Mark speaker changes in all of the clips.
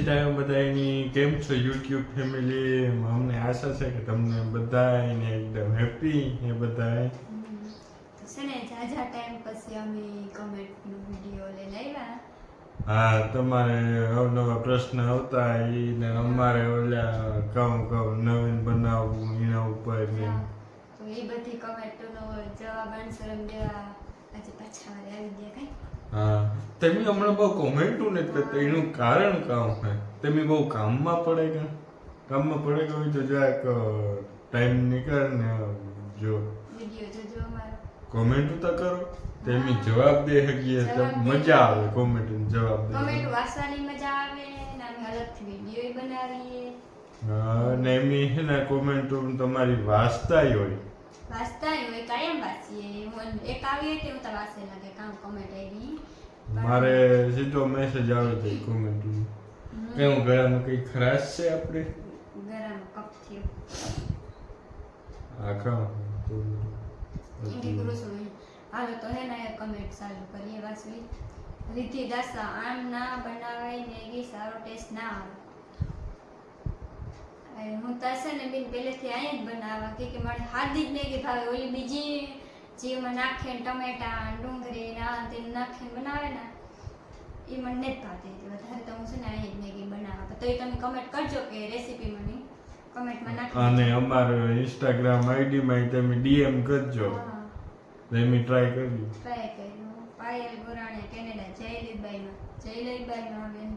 Speaker 1: સીતારામ બધાની કેમ છો યુટ્યુબ ફેમિલી અમને આશા છે કે તમને બધાને એકદમ હેપી એ બધા
Speaker 2: છે ને જાજા ટાઈમ પછી અમે કમેન્ટનો વિડિયો લઈને આવ્યા.
Speaker 1: હા તમારે અવનવા પ્રશ્ન આવતા ઈને અમારે ઓલા કામ કામ નવીન બનાવવું એના ઉપર ને.
Speaker 2: તો એ બધી કમેન્ટોનો જવાબ આન્સર અમે આજે પાછા આવી ગયા કઈ.
Speaker 1: હા. તમે હમણાં બહુ કોમેન્ટો નથી કરતા એનું કારણ કામ છે તમે બહુ કામમાં પડે કે? કામમાં પડે કે હોય તો જરાક ટાઈમ નીકળ ને જો. કોમેન્ટ તો કરો. તેમી જવાબ દે શકીએ તો મજા આવે કોમેન્ટ જવાબ દે.
Speaker 2: કોમેન્ટ વાંચવાની મજા આવે ને અલગથી વિડિયો બનાવીએ.
Speaker 1: હા ને એમી ને કોમેન્ટ તમારી વાંચતાય હોય.
Speaker 2: વાંચતા હોય કાયમ વાંચીએ. હું એક આવી હતી હું તો વાંચે લાગે કામ કમેન્ટ આવી.
Speaker 1: મારે સીધો મેસેજ આવે છે કોમેન્ટ કેમ ગળામાં કઈ ખરાશ છે આપણે?
Speaker 2: ગરમ કપ થયો
Speaker 1: આખા
Speaker 2: હાલો તો હે ને કમેન્ટ ચાલુ કરીએ વાસવી રીતિ દાસા આમ ના બનાવાય મેગી સારો ટેસ્ટ ના આવે. હું તો છે ને બેન પહેલેથી અહીંયા જ બનાવવા. કે કે મારે હાર્દિક જ કે ભાવે ઓલી બીજી જેમાં નાખે ને ટમેટા ડુંગળી ને આ તે નાખીને બનાવે ને એ મને નથી ભાવતી હતી. વધારે તો હું છે ને અહીંયા જ મેગી બનાવવા. તો તમે કમેન્ટ કરજો કે રેસીપી મને. કમેન્ટમાં નાખો
Speaker 1: અને અમારે ઇન્સ્ટાગ્રામ આઈડીમાં તમે ડીએમ કરજો. એમ ટ્રાય કરજો
Speaker 2: ટ્રાય કર્યું પાયલ ગોરાણી કેનેડા જયલીબાઈમાં જયલીબાઈમાં બેન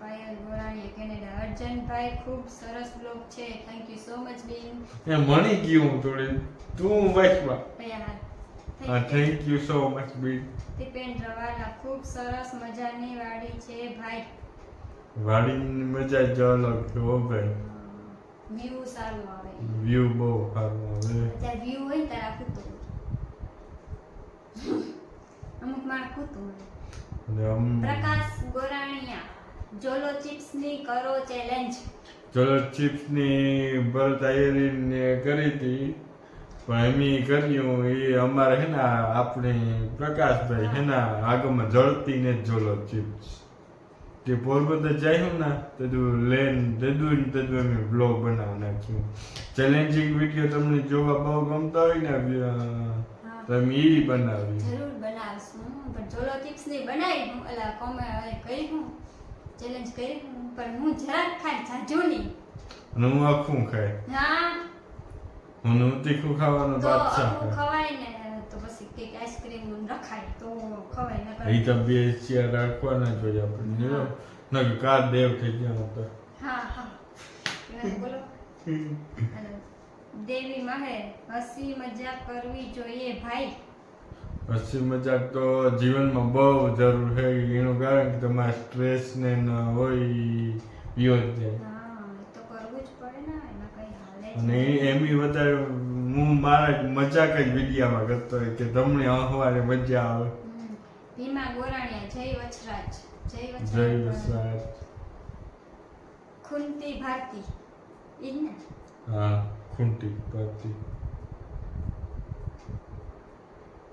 Speaker 2: પાયલ ગોરાણીયા કેનેડા. અર્જનભાઈ ખૂબ સરસ બ્લોગ છે. થેન્ક યુ સો મચ બેન.
Speaker 1: એ મણી ગયું થોડી તું વાંચવા. હા thank you so much B
Speaker 2: Dipen Rawala ખૂબ સરસ મજાની વાડી છે ભાઈ.
Speaker 1: વાડીની મજા જ અલગ છે હો ભાઈ.
Speaker 2: વ્યૂ સારું આવે.
Speaker 1: વ્યૂ બહુ સારું આવે.
Speaker 2: જ્યાં વ્યૂ હોય ને ત્યારે કૂતું અમુક માણસ કૂતો પ્રકાશ ગોરાણીયા. જોલો ચિપ્સની કરો ચેલેન્જ.
Speaker 1: ચલો ચિપ્સની તૈયારી કરી હતી. પણ એમી કર્યું એ અમારે હે ને આપણે પ્રકાશભાઈ હે ને આગળમાં જળતી ને જોલો ચિપ્સ. તે પોરબંદર જાય ને તદું લેન તદું ને તદું અમે બ્લોગ બનાવી નાખ્યું. ચેલેન્જિંગ વીડિયો તમને જોવા બહુ ગમતા હોય ને તમે ઈ બનાવી.
Speaker 2: જરૂર બનાવશું પણ જોલો ચિપ્સની બનાવી હું અલા કોમે કરી હું. ચેલેન્જ કરી પણ હું જરાક ખાઈ જાજુ નહીં.
Speaker 1: અને હું આખું ખાય
Speaker 2: હા.
Speaker 1: હું તીખું ખાવાનો
Speaker 2: તો
Speaker 1: બાદશાહ
Speaker 2: આખું ખવાય ને તો પછી કેક આઈસ્ક્રીમ રખાય તો ખવાય ન
Speaker 1: એ તબિયત ચિયા રાખવાના જોઈએ આપણને
Speaker 2: હા.
Speaker 1: કાર દેવ થઈ ગયા હતા
Speaker 2: હા હા. બોલો. દેવી મહે હસી મજાક કરવી જોઈએ ભાઈ.
Speaker 1: હસી મજાક તો જીવનમાં બહુ જરૂર છે. એનું કારણ કે તમારે સ્ટ્રેસ ને ન હોય વિયો જ જાય અને એમની વધારે હું મારા મજાક જ વિડીયામાં કરતો હોય કે તમને અહવારે મજા આવે.
Speaker 2: ભીમા ગોરાણીયા જય વચરાજ જય વચરાજ. ખુંતી ભારતી.
Speaker 1: હા ખુંટી પરથી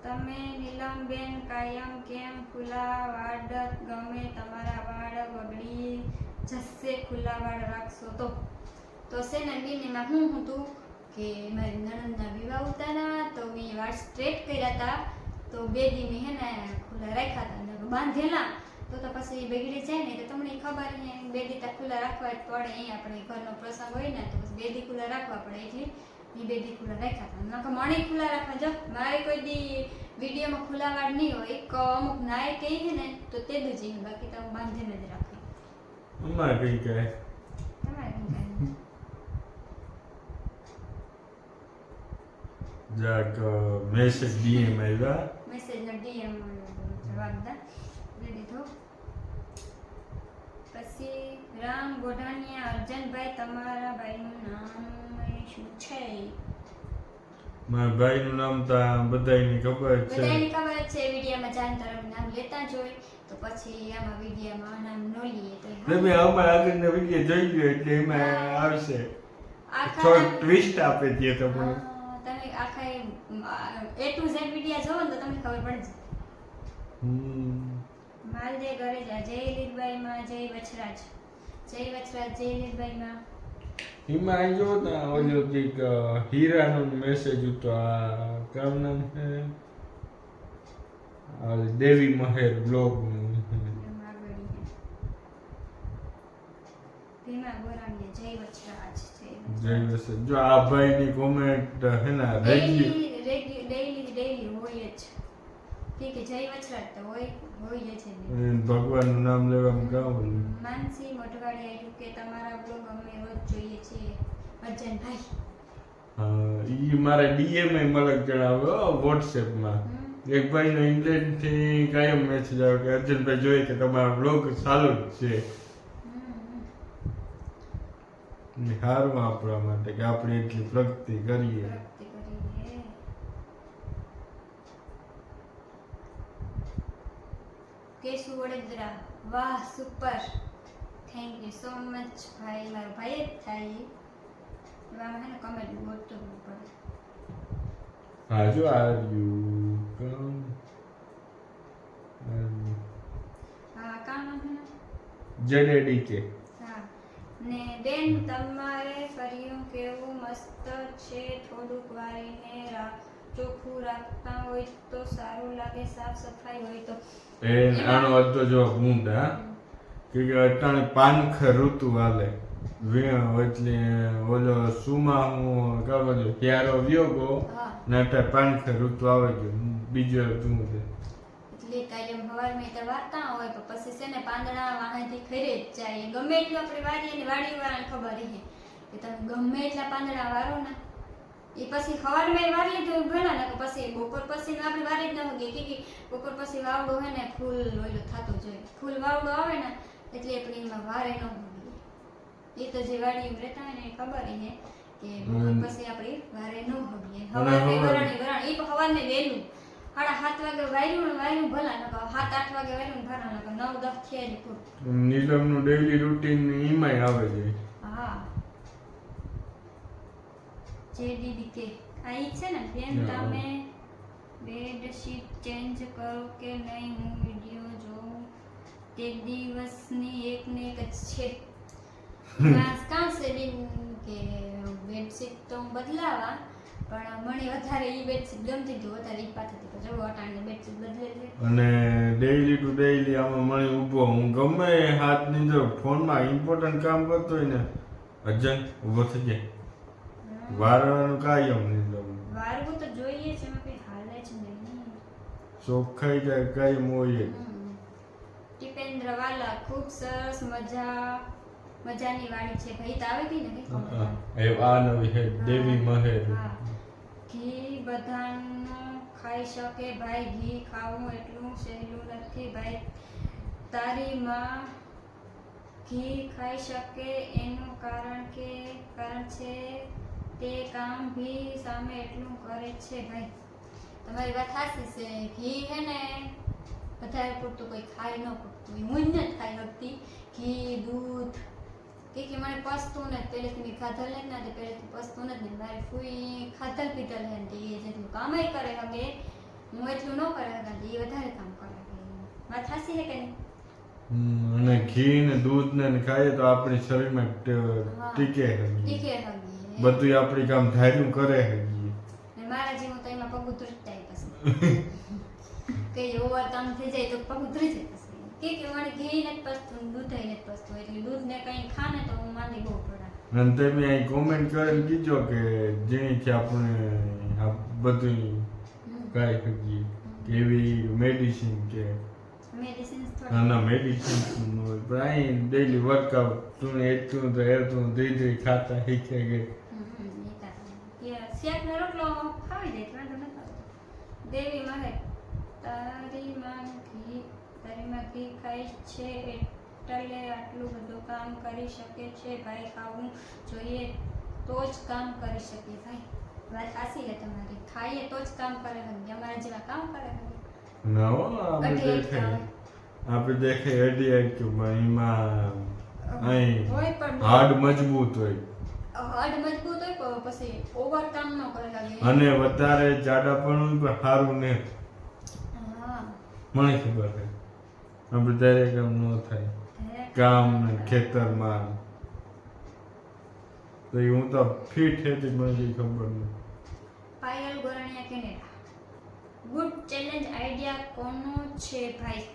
Speaker 2: તમે નીલમબેન, કાયમ કેમ ખુલ્લા વાડ ગમે તમારા વાળ બગડી જશે? ખુલ્લા વાળ રાખશો તો? તો છે ને, બેન, એમાં હું હતું કે મારી નણંદના વિવાહ ઉતાના તો મેં વાળ સ્ટ્રેટ કર્યા હતા. તો બે દી મેં હે ને ખુલ્લા રાખ્યા હતા બાંધેલા. તો તો પછી બગડી જાય ને, તો તમને ખબર હે બે દી ખુલ્લા રાખવા જ પડે. અહીં આપણે ઘરનો પ્રસંગ હોય ને, તો બે દી ખુલ્લા રાખવા પડે. એટલે મેં બે દી ખુલ્લા રાખ્યા હતા. નકર મણી ખુલ્લા રાખવા જો મારે કોઈ દી વિડીયોમાં ખુલ્લા વાળ નહીં હોય. એક અમુક નાય કહી છે ને તો તે જ જઈએ બાકી તો બાંધીને જ રાખે.
Speaker 1: અમારે કઈ કહે.
Speaker 2: તમારે?
Speaker 1: જરાક મેસેજ ડીએમ આવ્યા.
Speaker 2: મેસેજનો ડીએમ જવાબ દે દીધો. પછી રામ ગોઢાણીયા અર્જનભાઈ તમારા ભાઈનું નામ શું છે
Speaker 1: મારા ભાઈનું નામ તો બધાની ખબર છે.
Speaker 2: બધાની ખબર છે વિડીયોમાં જાન તરફ નામ લેતા જોઈ તો પછી આમાં વિડીયોમાં નામ ન લઈએ તો
Speaker 1: તમે અમારા આગળનો વિડિયા જોઈ લો એટલે એમાં આવશે.
Speaker 2: આખા
Speaker 1: થોડો ટ્વિસ્ટ આપે છે તમને.
Speaker 2: તમે આખા એ ટુ ઝેડ વિડિયા જોવો તો તમને ખબર પડે છે
Speaker 1: હમ.
Speaker 2: માલદે ઘરે જા જય લીલબાઈ માં જય વછરાજ જય વછરાજ જય લીલબાઈ માં
Speaker 1: એમાં જો ને ઓલો કંઈક હીરાનો મેસેજ હતો આ કામ નામ છે? દેવી મહેર બ્લોગ જો આ ભાઈની કોમેન્ટ હે ને રેગ્યુલર
Speaker 2: ડેઈલી ડેઈલી ડેઈલી હોય જ.
Speaker 1: ભગવાનનું નામ લેવામાં ઓલું.
Speaker 2: માનસી મોટવાડી આવ્યું કે તમારા બ્લોગ અમે રોજ જોઈએ છીએ અજનભાઈ
Speaker 1: ઈ મારે ડીએમ એ મલક જણાવ્યો વોટ્સએપમાં. એક ભાઈનો ઇંગ્લેન્ડથી કાયમ મેસેજ આવ્યો કે અર્જુનભાઈ જોઈએ કે તમારો બ્લોગ ચાલુ જ છે. હારવા આપણા માટે કે આપણે એટલી પ્રગતિ કરીએ
Speaker 2: પ્રગતિ કરીને કેશુ વડોદરા વાહ super thank you so much ભાઈ મારો ભાઈ જ થાય. એવામાં ને કમેન્ટ ગોતવું પડે
Speaker 1: હા જો આર યુ કમ
Speaker 2: હા કામ
Speaker 1: જેડેડી કે
Speaker 2: હા ને બેન તમારે રાખતા હોય તો સારું લાગે સાફ સફાઈ હોય તો.
Speaker 1: એ આનો અડધો જો હું? દા કે અટાણે પાનખર ઋતુ હાલે. એટલે ઓલો સુમા હું કાબો જો ક્યારો વ્યો ગો ને અટાણે પાનખર ઋતુ આવે ગયો. બીજો શું છે
Speaker 2: એટલે કાયમ હવારમાં તો વાર્તા હોય પણ પછી છે ને પાંદડા વાહેથી ખરે જ જાય. ગમે એટલું આપણે વારીએ ને વાડી વાળાને ખબર કે તમે ગમે એટલા પાંદડા વારો ને એ પછી હવારમાં વારી લીધું ભલા ને પછી બપોર પછી આપણે વારી જ ન હોગીએ કે કે બપોર પછી વાવડો હોય ને ફૂલ ઓલું થતું જોઈએ ફૂલ વાવડો આવે ને એટલે આપણે એમાં વારે ન હોગીએ એ તો જે વાડી રહેતા હોય ને ખબર હે કે બપોર પછી આપણે વારે ન
Speaker 1: અને
Speaker 2: હવારે
Speaker 1: હવે-
Speaker 2: વરાણ એ હવારને વહેલું. સાડા સાત વાગે વાયરું ને વાયરું ભલા નકર સાત આઠ વાગે વાયરું ને ભરા નકર નવ દસ છે
Speaker 1: નીલમનું ડેઈલી રૂટીન એમાંય આવે છે
Speaker 2: હા જે દીદી કે આ છે ને બેન તમે બેડશીટ ચેન્જ કરો કે નહીં હું વીડિયો જોઉં. તે દિવસની એક ને એક જ છે. કાં સેડિંગ કે બેડશીટ તો હું બદલાવા પણ મને વધારે એ બેડશીટ ગમતી હતી વધારે એ પાથતી તો જવો અટાણે બેડશીટ બદલે છે
Speaker 1: અને ડેઈલી ટુ ડેઈલી આમાં મને ઊભો હું ગમે હાથની જો ફોનમાં ઇમ્પોર્ટન્ટ કામ કરતો હોય ને અજન ઊભો થઈ જાય. વારવાનું કાયમ નહીં
Speaker 2: વારવું તો જોઈએ છે એમાં કઈ હાલે જ નહીં.
Speaker 1: ચોખ્ખાઈ જાય કાયમ હોય જ.
Speaker 2: વાલા ખૂબ સરસ મજા મજાની વાળી છે. ભાઈ તો આવે ગઈ ને કઈ
Speaker 1: એ આ નવી છે દેવી મહેર
Speaker 2: ઘી બધાનું ખાઈ શકે ભાઈ ઘી ખાવું એટલું સહેલું નથી ભાઈ. તારી માં ઘી ખાઈ શકે એનું તે કામ ભી સામે એટલું કરે છે ભાઈ. તમારી વાત સાચી છે. ઘી હે ને વધારે પૂરતું કોઈ ખાઈ ન પૂરતું. હું જ ખાઈ શકતી ઘી દૂધ. કે કે મને પસતું ને પહેલેથી મેં ખાધલ ને ના પહેલેથી પસતું નથી ને મારી ફૂઈ ખાધલ પીધલ હે ને એ જેટલું કામય કરે હવે. હું એટલું ન કરે હવે એ વધારે કામ કરે વાત સાચી હે કે નહીં?
Speaker 1: અને ઘી ને દૂધ ને ખાઈએ તો આપણી શરીરમાં ટીકે
Speaker 2: ટીકે હગે
Speaker 1: બધું આપણી કામ ધાર્યું કરે.
Speaker 2: ને મારા જેવું તો એમાં પગ ઉતરી જાય પછી કે ઓવર કામ થઈ જાય તો પગ ઉતરી જાય પછી કે કે મને ઘી ને પસતું દૂધ ને પસતું એટલે દૂધ ને કઈ ખાને તો હું માંદી બહુ પડે
Speaker 1: અને તમે અહીં કોમેન્ટ કરીને દીજો કે જેથી આપણે આ બધું
Speaker 2: હમ.
Speaker 1: શકીએ કેવી મેડિસિન કે ના મેડિસિન હોય પણ અહીં ડેઈલી વર્કઆઉટ તું એટલું તો એટલું ધીરે ધીરે ખાતા શીખે કે.
Speaker 2: એ શેકનો રોટલો ખાવી જાય વાંધો નથી આવતો. દેવી મારે તારી માં ઘી તારી માં ઘી ખાય છે એટલે આટલું બધું કામ કરી શકે છે ભાઈ ખાવું જોઈએ તો જ કામ કરી શકીએ ભાઈ. વાત સાચી છે તમારી. ખાઈએ તો જ કામ કરે હગે અમારા જેવા કામ કરે હગે
Speaker 1: ના આપણે દેખાય આપણે દેખાય અઢી એમાં અહીં હાડ મજબૂત હોય.
Speaker 2: હાડ મજબૂત હોય પછી ઓવર કામ ન કરે
Speaker 1: અને વધારે જાડા પણ હોય પણ સારું ને. મને ખબર છે. આપણે દરેક કામ ન થાય. કામ ને ખેતરમાં. તો એ હું તો ફિટ હતી મને કઈ ખબર નહીં
Speaker 2: Payal Goraniya Canada. Good challenge idea કોનો છે ભાઈ?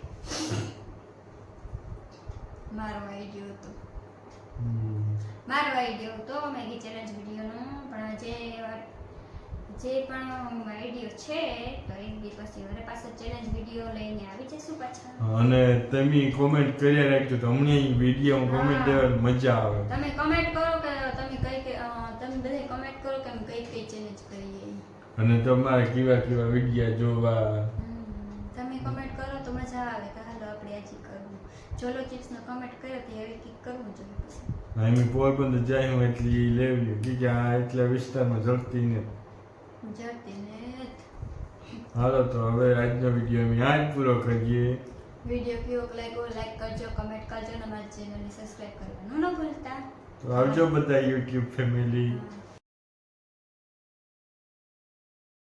Speaker 2: મારો આઈડિયો હતો. મારો આઈડિયો હતો મેગી ચેલેન્જ વિડીયોનો પણ જે જે પણ આઈડિયો છે તો એક દી પછી વરે પાછો ચેલેન્જ વીડિયો લઈને આવી જશું પાછા.
Speaker 1: અને તમે કોમેન્ટ કર્યા રાખજો તો હમણાં વીડિયો કોમેન્ટ દેવા મજા આવે.
Speaker 2: તમે કમેન્ટ કરો કે તમે કઈ કઈ તમે બધે કમેન્ટ કરો કે અમે કઈ કઈ ચેલેન્જ કરીએ.
Speaker 1: અને તમારે કેવા કેવા વિડીયા જોવા
Speaker 2: તમે કમેન્ટ કરો તો મજા આવે ચોલો ચિપ્સનો કમેન્ટ કર્યો તો હવે કિક કરવું જોઈએ પછી.
Speaker 1: અમે પોરબંદર જાય હું એટલી લેવી કે કે આ એટલા વિસ્તારમાં જડતી ને.
Speaker 2: જતી ને
Speaker 1: હાલો તો હવે આજનો વીડિયો અમે આજ પૂરો કરીએ.
Speaker 2: વીડિયો કેવો લાગ્યો? લાઈક કરજો કમેન્ટ કરજો અને મારી ચેનલને સબસ્ક્રાઈબ કરવાનું ન ભૂલતા.
Speaker 1: તો આવજો બધા યુટ્યુબ ફેમિલી.